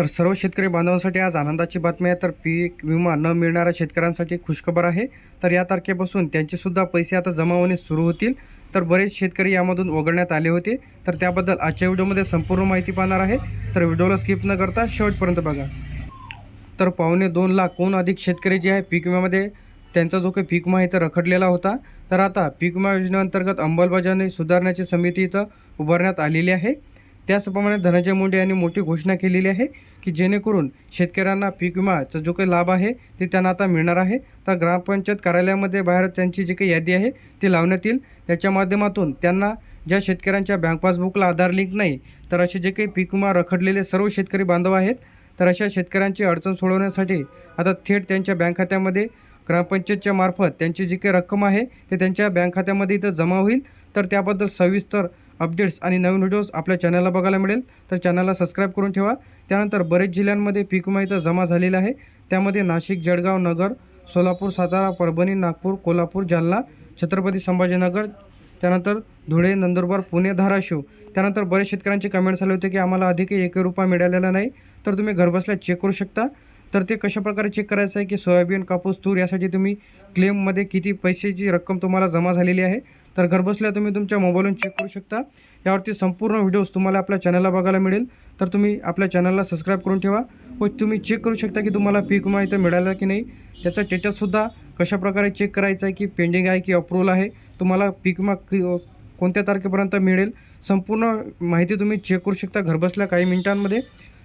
तर सर्व शेतकरी बांधवांसाठी आज आनंदाची बातमी आहे. तर पीक विमा न मिळणाऱ्या शेतकऱ्यांसाठी खुशखबर आहे. तर या तारखेपासून त्यांचेसुद्धा पैसे आता जमा होणे सुरू होतील. तर बरेच शेतकरी यामधून वगळण्यात आले होते. तर त्याबद्दल आजच्या व्हिडिओमध्ये संपूर्ण माहिती पाहणार आहे. तर व्हिडिओला स्किप न करता शेवटपर्यंत बघा. तर पावणे दोन लाखहून अधिक शेतकरी जे आहे पीक विम्यामध्ये त्यांचा जो काही पीक विमा आहे तो रखडलेला होता. तर आता पीक विमा योजनेअंतर्गत अंमलबजावणी सुधारण्याची समिती इथं उभारण्यात आलेली आहे. त्याचप्रमाणे धनंजय मुंडे यांनी मोठी घोषणा केलेली आहे की जेणेकरून शेतकऱ्यांना पीक विमाचा जो काही लाभ आहे ते त्यांना आता मिळणार आहे. तर ग्रामपंचायत कार्यालयामध्ये बाहेर त्यांची जी काही यादी आहे ती लावण्यात येईल. त्याच्या माध्यमातून त्यांना ज्या शेतकऱ्यांच्या बँक पासबुकला आधार लिंक नाही तर असे जे काही पीक विमा रखडलेले सर्व शेतकरी बांधव आहेत तर अशा शेतकऱ्यांची अडचण सोडवण्यासाठी आता थेट त्यांच्या बँक खात्यामध्ये ग्रामपंचायतच्या मार्फत त्यांची जी काही रक्कम आहे ते त्यांच्या बँक खात्यामध्ये इथं जमा होईल. तर त्याबद्दल सविस्तर अपडेट्स आणि नवीन व्हिडिओज आपल्या चॅनलला बघायला मिळेल. तर चॅनलला सबस्क्राईब करून ठेवा. त्यानंतर बरेच जिल्ह्यांमध्ये पीक माहिती जमा झालेला आहे. त्यामध्ये नाशिक जळगाव नगर सोलापूर सातारा परभणी नागपूर कोल्हापूर जालना छत्रपती संभाजीनगर त्यानंतर धुळे नंदुरबार पुणे धाराशिव. त्यानंतर बरेच शेतकऱ्यांचे कमेंट्स आले होते की आम्हाला अधिक एक रुपया मिळालेला नाही. तर तुम्ही घरबसल्या चेक करू शकता. तर ते कशाप्रकारे चेक करायचं आहे की सोयाबीन कापूस तूर यासाठी तुम्ही क्लेममध्ये किती पैशाची रक्कम तुम्हाला जमा झालेली आहे? तर घरबसल्या तुम्ही तुमच्या मोबाईलवरून चेक करू शकता. यावरती संपूर्ण व्हिडिओज तुम्हाला आपल्या चॅनलला बघायला मिळेल. तर तुम्ही आपल्या चॅनलला सबस्क्राईब करून ठेवा. व तुम्ही चेक करू शकता की तुम्हाला पीक विमा इथं मिळाला की नाही. त्याचा स्टेटससुद्धा कशाप्रकारे चेक करायचं आहे की पेंडिंग आहे की अप्रूव्हल आहे तुम्हाला पीक विमा कोणत्या तारखेपर्यंत मिळेल? संपूर्ण माहिती तुम्ही चेक करू शकता घरबसल्या काही मिनिटांमध्ये.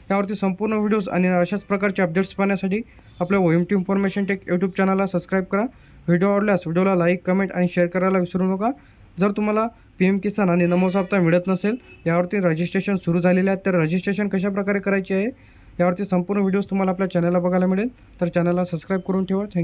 यावरती संपूर्ण व्हिडिओज आणि अशाच प्रकारचे अपडेट्स पाहण्यासाठी आपल्या ओ इन्फॉर्मेशन टेक यूट्यूब चॅनलला सबस्क्राईब करा. व्हिडिओ आवडल्यास व्हिडिओला लाईक कमेंट आणि शेअर करायला विसरू नका. जर तुम्हाला पी एम किसान आणि नमो हप्ता मिळत नसेल यावरती रजिस्ट्रेशन सुरू झालेले आहे तर रजिस्ट्रेशन कशाप्रकारे करायचे आहे यावरती संपूर्ण व्हिडिओज तुम्हाला आपल्या चॅनलला बघायला मिळेल. तर चॅनलला सबस्क्राईब करून ठेवा. थँक्यू